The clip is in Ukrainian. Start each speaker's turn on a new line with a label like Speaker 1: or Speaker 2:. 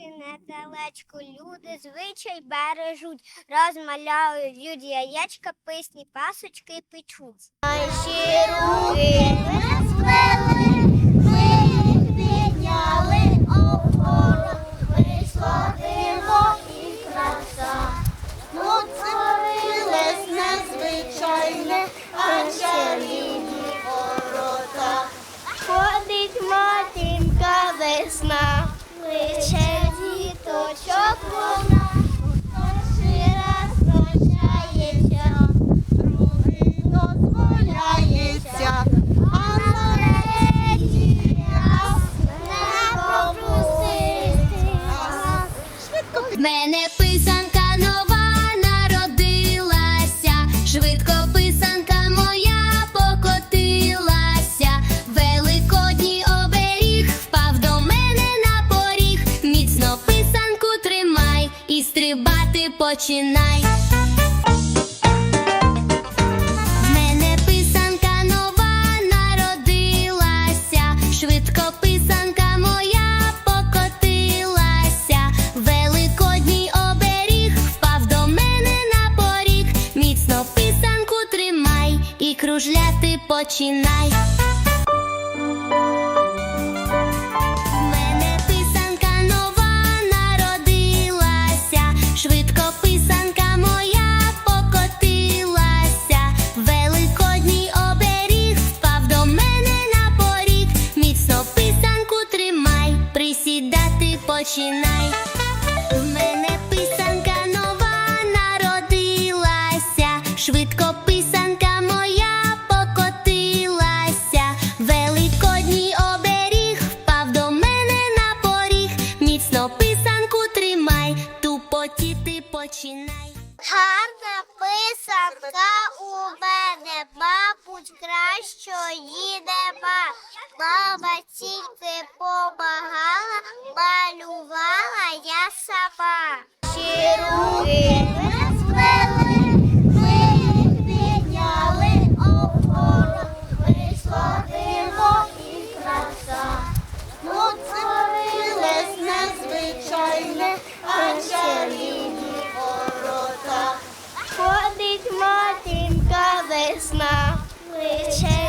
Speaker 1: яєчко, люди звичай бережуть, розмаляють люди яєчка, писні пасочки печуть. Наші руки ми сплели, ми підняли опору, прийшло диво і краса. Творилось незвичайне, адже лінії ворота. Ходить матінка весна, кличе
Speaker 2: мене писанка стрибати починай. Мене писанка нова народилася, швидко писанка моя покотилася, великодній оберіг впав до мене на поріг, міцно писанку тримай і кружляти починай. Присідати починай. В мама тільки помагала, малювала я сама. Руки розвели,
Speaker 1: ми підняли опору, висловимо і краса. Утворились незвичайне, а чарівні ворота. Ходить матінка весна. плече.